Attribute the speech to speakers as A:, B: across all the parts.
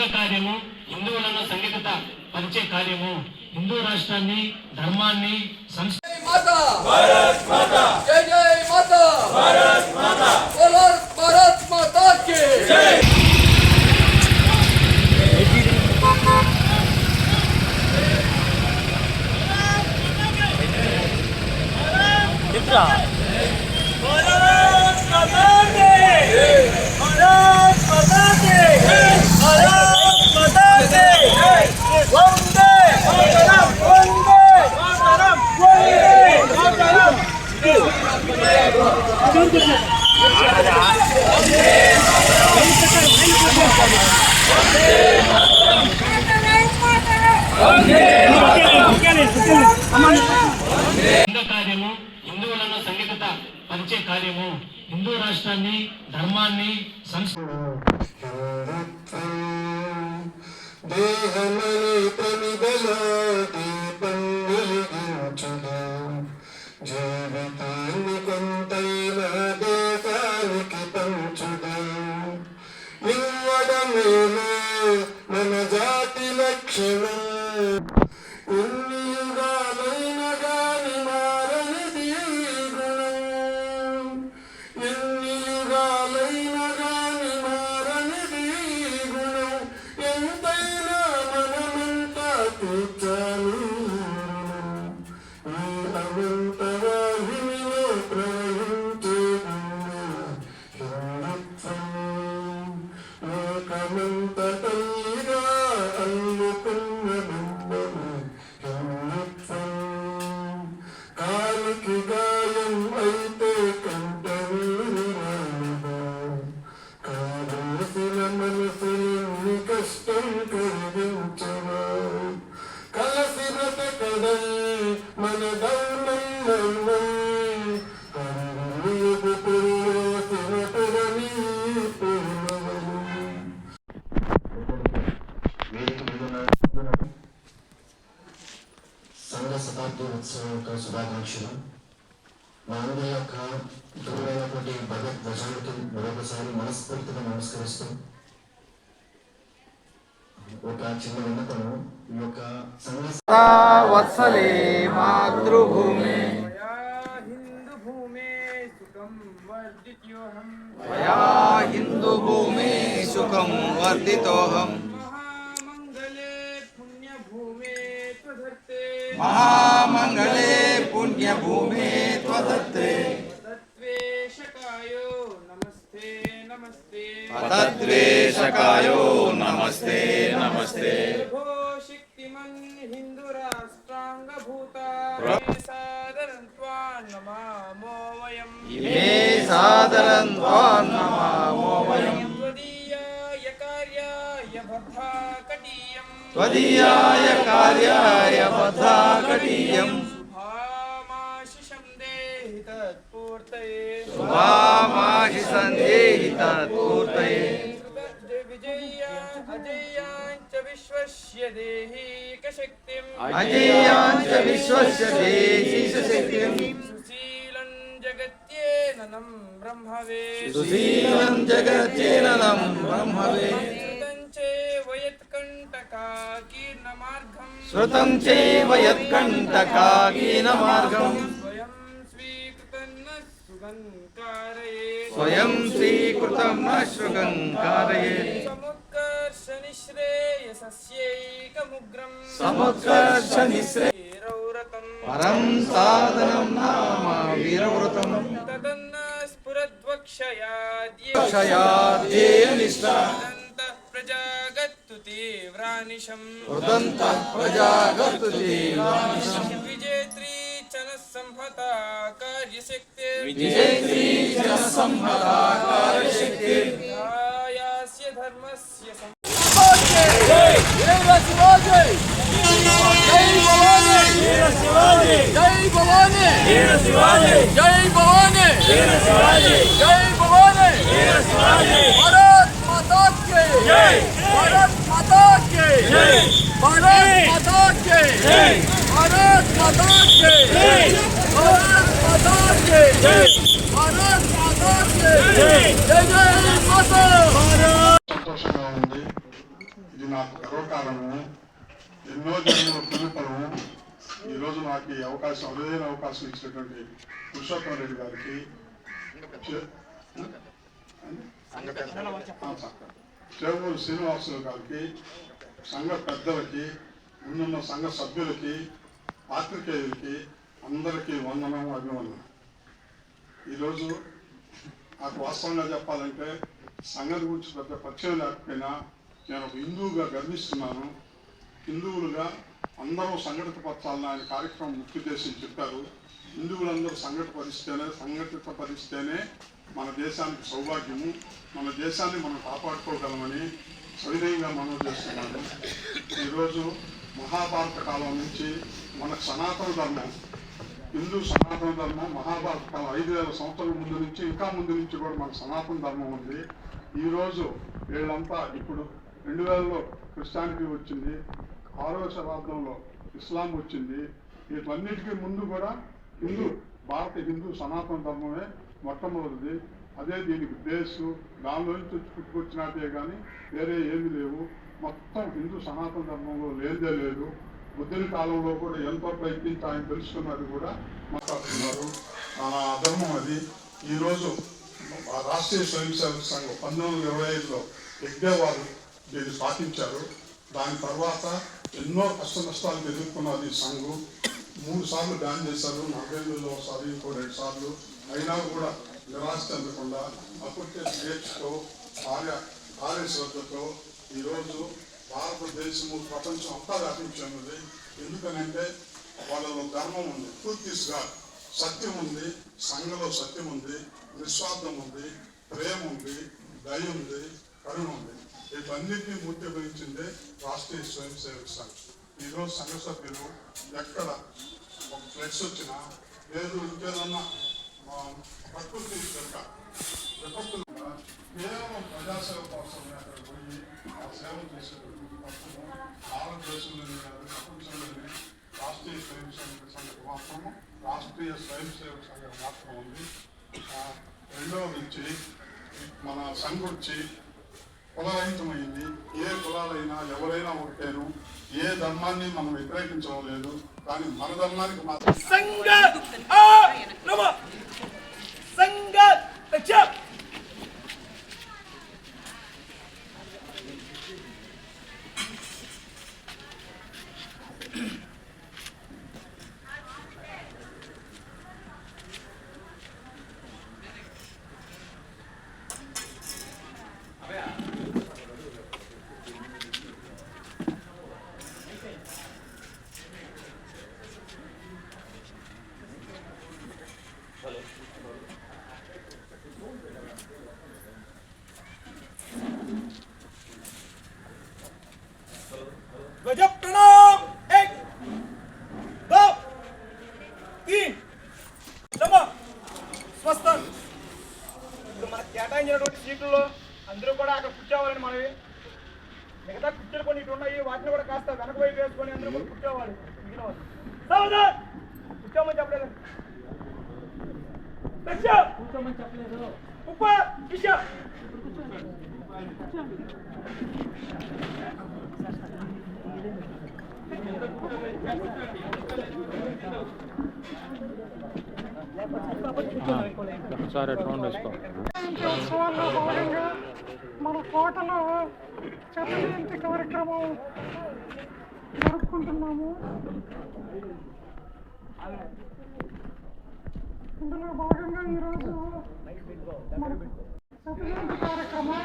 A: సంఘ కార్యము హిందువులను సంఘటిత పరిచే కార్యము హిందూ రాష్ట్రాన్ని ధర్మాన్ని సంస్కృతి
B: माता
A: కార్యము హిందువులను సంఘటిత పరిచే కార్యము హిందూ రాష్ట్రాన్ని ధర్మాన్ని సంస్కృతి
C: శతాబ్దోత్సవం యొక్క శుభాకాంక్షలు మానవ యొక్క దూరైనటువంటి భగవద్ ధ్వజానికి మరొకసారి మనస్ఫూర్తిగా నమస్కరిస్తూ ఒక చిన్న విన్నతను ఈ యొక్క సంఘ
B: వత్సలే మాతృభూమి.
D: मया हिन्दुभूमे सुखं वर्धितोऽहम्।
E: महामङ्गले पुण्यभूमे
D: त्वदत्ते।
E: तत्त्वेशकायो नमस्ते नमस्ते। आनन्द्वान् नमामो वयम् त्वदीयाय कार्याय बद्धाकटीयम्
D: त्वदीयाय कार्याय बद्धाकटीयम्
E: शुभामाशिषं देहि तत्पूर्तये
D: शुभामाशि सन्देहि तत्पूर्तये
E: विजय्या विश्वस्य देहि
D: कशक्तिम् अजय्याञ्च विश्वस्य
E: देहि शक्तिम् జగజ్జీలనం బ్రహ్మవే
D: సుశీలం జగజ్జీలనం బ్రహ్మవే శ్రుతం
E: చైవ
D: యత్కంటకాకీన
E: మార్గం
D: స్వయం స్వీకృతం న శృగంకారయే
E: సముత్కర్షనిశ్రేయసస్యైకముగ్రం సముత్కర్షనిశ్రేయరౌరతం
D: పరం
E: సాధనం నామ వీరవ్రతం
D: क्षयाद्ये क्षयाद्ये निष्ठा
E: विजेत्री जनसंहता कार्यशक्ति। विजेत्री
B: जय भवानी। जय भवानी। जय भवानी। जय भवानी। भारत माता के भारत माता के भारत माता के भारत माता के भारत माता के भारत माता के जय जय माता
C: సంతోషంగా ఉంది
F: నాకు గర్వకారణము ఎన్నో జన్మల పుణ్యఫలము రోజు నాకు ఈ అవకాశం అరుదైన అవకాశం ఇచ్చినటువంటి పురుషోత్తం రెడ్డి గారికి. చే- శ్రీనివాసులు గారికి సంఘ పెద్దలకి ముందున్న సంఘ సభ్యులకి పాత్రికేయులకి అందరికీ వందనం అభివందనం. ఈరోజు నాకు వాస్తవంగా చెప్పాలంటే సంఘం గురించి పెద్ద పరిచయం లేకపోయినా నేను ఒక హిందువుగా గర్విస్తున్నాను. హిందువులుగా అందరూ సంఘటితపరచాలని ఆయన కార్యక్రమం ముఖ్యోద్దేశం చెప్పారు. హిందువులందరూ సంఘటితపరిస్తేనే సంఘటితపరిస్తేనే మన దేశానికి సౌభాగ్యము మన దేశాన్ని మనం కాపాడుకోగలమని సవినయంగా మనం చేస్తున్నాను. ఈరోజు మహాభారత కాలం నుంచి మన సనాతన ధర్మం హిందూ సనాతన ధర్మం మహాభారత కాలం ఐదు వేల సంవత్సరాల ముందు నుంచి ఇంకా ముందు నుంచి కూడా మన సనాతన ధర్మం ఉంది. ఈరోజు వీళ్ళంతా ఇప్పుడు రెండు వేలలో క్రిస్టియానిటీ వచ్చింది. ఆరవ శతాబ్దంలో ఇస్లాం వచ్చింది. వీటన్నిటికీ ముందు కూడా హిందూ భారత హిందూ సనాతన ధర్మమే మొట్టమొదటిది. అదే దీనికి బేసు. దానిలో నుంచి పుట్టుకొచ్చినట్టే కానీ వేరే ఏమీ లేవు. మొత్తం హిందూ సనాతన ధర్మంలో లేదే లేదు. బుద్ధుని కాలంలో కూడా ఎంతో ప్రయత్నించి ఆయన తెలుసుకున్నది కూడా మాట్లాడుతున్నారు. ఆ ధర్మం అది. ఈరోజు రాష్ట్రీయ స్వయం సేవక సంఘం పంతొమ్మిది వందల ఇరవై ఐదులో యజ్ఞవారు దీన్ని స్థాపించారు. దాని తర్వాత ఎన్నో కష్ట నష్టాలకు ఎదుర్కొన్నది ఈ సంఘం. మూడు సార్లు బ్యాన్ చేశారు నలభై ఎనిమిదిలో ఒకసారి ఇంకో రెండు సార్లు. అయినా కూడా నిరాశ చెందకుండా అప్పటికే స్టేట్స్తో కార్య కార్యశ్రద్ధతో ఈరోజు భారతదేశము ప్రపంచం అంతా వ్యాపించి ఉన్నది ఎందుకనంటే వాళ్ళలో ధర్మం ఉంది. పూర్తిగా సత్యం ఉంది. సంఘంలో సత్యం ఉంది. నిస్వార్థం ఉంది. ప్రేమ ఉంది. దయ ఉంది. కరుణ ఉంది. వీటన్నిటిని మూర్తీకరించిందే రాష్ట్రీయ స్వయం సేవక సంఘ్. ఈరోజు సంఘ సభ్యులు ఎక్కడ ఒక ఫ్లెక్స్ వచ్చినా లేదు ఇంకేదన్నా ప్రకృతి యొక్క విపత్తులు కేవలం ప్రజాసేవ కోసమే అక్కడ పోయి ఆ సేవ చేసేటువంటి మొత్తము భారతదేశంలోని కాదు, ప్రపంచంలోని రాష్ట్రీయ స్వయం సేవక సంఘం మాత్రము రాష్ట్రీయ స్వయం సేవక సంఘం మాత్రం ఉంది ఆ, రెండవ నుంచి మన సంఘం వచ్చి కులరహితమైంది ఏ కులాలైనా ఎవరైనా ఒకటేను ఏ ధర్మాన్ని మనం వ్యతిరేకించడం లేదు. కానీ మన ధర్మానికి మాత్రం
E: కూడా కూర్చోవాలని మనవి. మిగతా కుర్చీలు కొన్ని ఇటు ఉన్నాయి వాటిని కూడా కాస్త వెనక వైపు వేసుకొని అందరూ కూడా కూర్చోవాలి. మిగిలిన వాళ్ళు కూర్చోమని చెప్పలేదు. కూర్చోమని చెప్పలేదు. ఉప్ప! కిష
G: ఉత్సవాల్లో భాగంగా మన కోటలో చెత్త జయంతి కార్యక్రమం జరుపుకుంటున్నాము. ఇందులో భాగంగా ఈరోజు మన చెత్త జయంతి కార్యక్రమం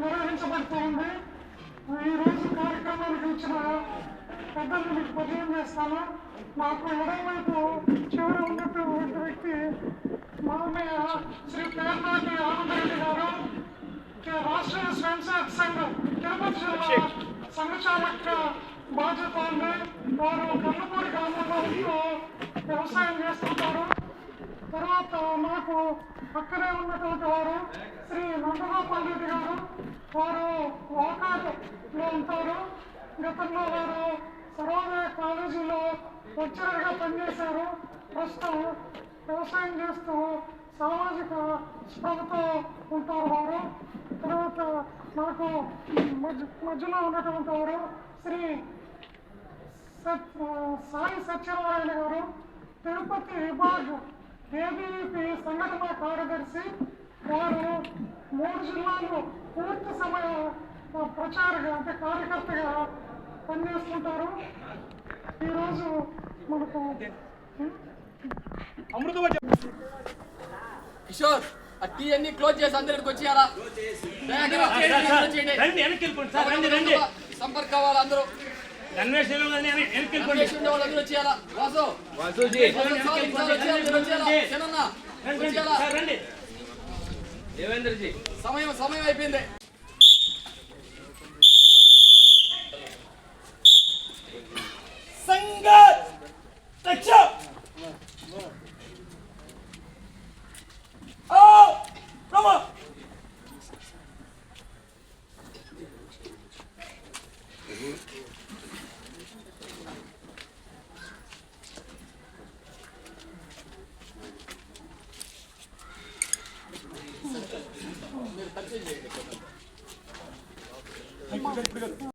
G: నిర్వహించబడుతోంది. ఈరోజు కార్యక్రమానికి వచ్చిన పెద్దలు మీకు పరిచయం చేస్తాను. నాకు ఎడమవైపు చివర ఉన్నటువంటి వ్యక్తి మామయ్య శ్రీ పేర్నాటి ఆనందరెడ్డి గారు రాష్ట్రీయ స్వయం సేవక సంఘం తిరుపతి జిల్లా సంఘచాలక బాధ్యత ఉంది వారు కన్నపూడి గ్రామంలో వ్యవసాయం చేస్తుంటారు. తర్వాత నాకు పక్కనే ఉన్నటువంటి వారు శ్రీ నందగోపాల్ రెడ్డి గారు వారు వాకాట్లో ఉంటారు. గతంలో వారు సర్వోదయ కాలేజీలో లెక్చరర్గా పనిచేశారు. ప్రస్తుతం వ్యవసాయం చేస్తూ సామాజిక స్పృహతో ఉంటారు వారు. తర్వాత మనకు మధ్యలో ఉన్నటువంటి వారు శ్రీ సత్ సాయి సత్యనారాయణ గారు తిరుపతి విభాగ్ ఏబీపీ సంఘటన కార్యదర్శి వారు మూడు జిల్లాలు పూర్తి సమయ ప్రచారగా అంటే కార్యకర్తగా పనిచేస్తుంటారు. ఈరోజు మనకు
H: కిషోర్ ఆ టీ అన్ని క్లోజ్ చేసి అందరికి వచ్చేయాలా? దయచేసి చేయండి, అందరూ చేయండి.
B: రండి వెనక్కి వెళ్ళిపోండి సార్